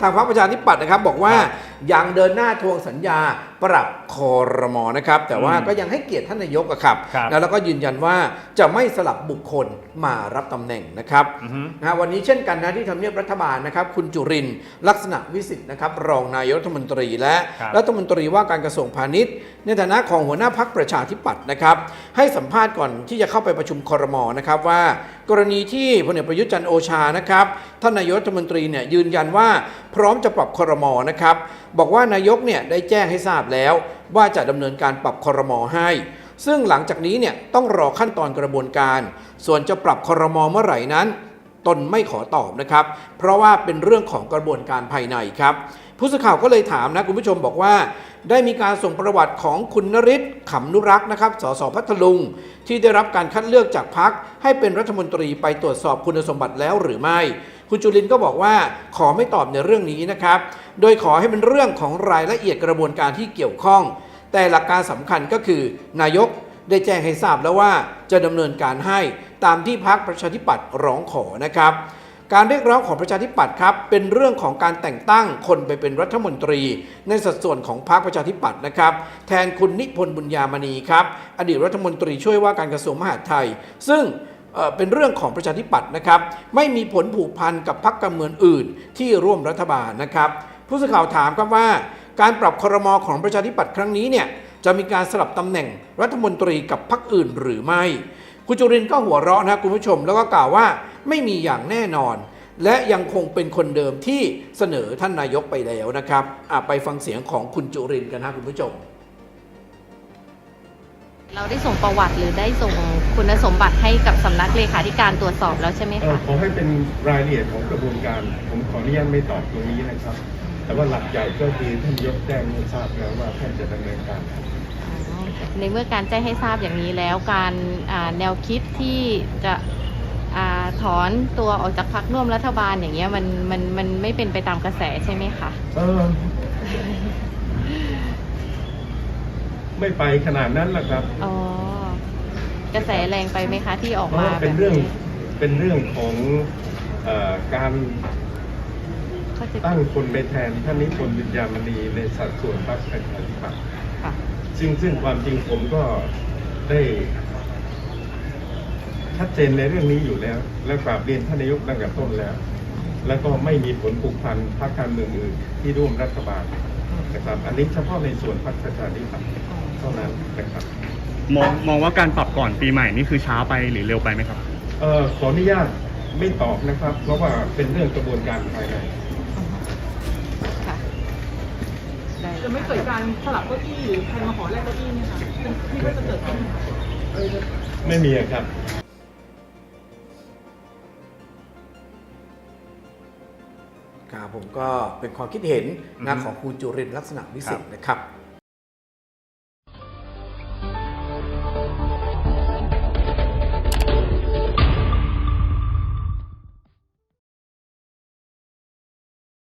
ทางพรรคประชาธิปัตย์นะครับ บอกว่าครับยังเดินหน้าทวงสัญญา ปรับคอรมอนะครับ แต่ว่าอืมก็ยังให้เกียรติท่านนายกอะครับ ครับนะแล้วก็ยืนยันว่าจะไม่สลับบุคคลมารับตำแหน่งนะครับอือฮึ นะฮะวันนี้เช่นกันนะที่ทำเนียบรัฐบาลนะครับ คุณจุรินทร์ลักษณะวิสิทธิ์นะครับรองนายกรัฐมนตรีและ ครับ รัฐมนตรีว่าการกระทรวงพาณิชย์ ในฐานะของหัวหน้าพักประชาธิปัตย์นะครับ ให้สัมภาษณ์ก่อนที่จะเข้าไปประชุมครมนะครับว่า กรณีที่พลเอกประยุทธ์จันทร์โอชานะครับท่านนายกรัฐมนตรีเนี่ยยืนยันว่าพร้อมจะปรับครมนะครับ บอกว่านายกเนี่ยได้แจ้งให้ทราบแล้วว่าจะดำเนินการปรับคอรมอให้ ซึ่งหลังจากนี้เนี่ยต้องรอขั้นตอนกระบวนการ ส่วนจะปรับคอรมอเมื่อไหร่นั้น ตนไม่ขอตอบนะครับ เพราะว่าเป็นเรื่องของกระบวนการภายในครับ ผู้สื่อข่าวก็เลยถามนะคุณผู้ชมบอกว่า ได้มีการส่งประวัติของคุณนริศขำนุรักษ์นะครับสสพัทลุง ที่ได้รับการคัดเลือกจากพักให้เป็นรัฐมนตรีไปตรวจสอบคุณสมบัติแล้วหรือไม่ คุณจุลินก็บอกว่าขอไม่ตอบในเรื่องนี้นะครับ โดยขอให้เป็นเรื่องของรายละเอียดกระบวนการที่เกี่ยวข้อง แต่หลักการสำคัญก็คือนายกได้แจ้งให้ทราบแล้วว่าจะดำเนินการให้ตามที่พักประชาธิปัตย์ร้องขอนะครับการเรียกร้องของประชาธิปัตย์ครับเป็นเรื่องของการแต่งตั้งคนไปเป็นรัฐมนตรี ในสัดส่วนของพรรคประชาธิปัตย์นะครับ แทนคุณนิพนธ์บุญญามณีครับ อดีตรัฐมนตรีช่วยว่าการกระทรวงมหาดไทย ซึ่ง เป็นเรื่องของประชาธิปัตย์นะครับ ไม่มีผลผูกพันกับพรรคการเมืองอื่น ที่ร่วมรัฐบาลนะครับ ผู้สื่อข่าวถามครับว่า การปรับครมอของประชาธิปัตย์ครั้งนี้เนี่ยจะมีการสลับตำแหน่งรัฐมนตรีกับพรรคอื่นหรือไม่ คุณจุรินก็หัวเราะนะคุณผู้ชม แล้วก็กล่าวว่าไม่มีอย่างแน่นอน และยังคงเป็นคนเดิมที่เสนอท่านนายกไปแล้วนะครับไปฟังเสียงของคุณจุรินกันนะคุณผู้ชม เราได้ส่งประวัติหรือได้ส่ง คุณสมบัติให้กับสำนักเลขาธิการตรวจสอบแล้วใช่ไหมเอ่อคะขอให้เป็นรายละเอียดของกระบวนการ ผมขออนุญาตไม่ตอบตรงนี้นะครับ แต่ว่าหลักใหญ่ก็คือท่านยกแจ้งให้ทราบแล้วว่าท่านจะดำเนินการอ๋อในเมื่อการแจ้งให้ทราบอย่างนี้แล้วการอ่าแนวคิดที่จะอาถอนตัวออกจากพรรคร่วมรัฐบาลอย่างเงี้ยมันมันมันไม่เป็นไปตามกระแสใช่ไหมคะ เออไม่ไปขนาดนั้นหรอกครับ อ๋อ กระแสแรงไปไหมคะที่ออกเพราะมาว่าแบเป็นบเรื่องนี้เป็นเรื่องของเออการเขาจะตั้งคนไปแทนท่านนิพนธ์วิญญามณีในสัดส่วนพรรคประชาธิปัตย์ค่ะซึ่งซึ่งความจริงผมก็ได้ชัดเจนในเรื่องนี้อยู่แล้ว และกราบเรียนท่านนายกตั้งแต่ต้นแล้ว แล้วก็ไม่มีผลผูกพันพรรคการเมืองอื่นที่ร่วมรัฐบาลนะครับ อันนี้เฉพาะในส่วนพรรคประชาธิปัตย์เท่านั้นนะครับ มองมองว่าการปรับก่อนปีใหม่นี่คือช้าไปหรือเร็วไปไหมครับ เอ่อขออนุญาตไม่ตอบนะครับ เพราะว่าเป็นเรื่องกระบวนการภายในค่ะได้จะไม่เกิดการสลับเก้าอี้หรือใครมาขอแลกเก้าอี้เนี่ยค่ะเป็นคิดว่าจะเกิดขึ้นไหมคะเออจะไม่มีอะครับครับผมก็เป็นความคิดเห็นนะอือฮึของคุณจุรินทร์ลักษณะวิสิทธิ์นะครับ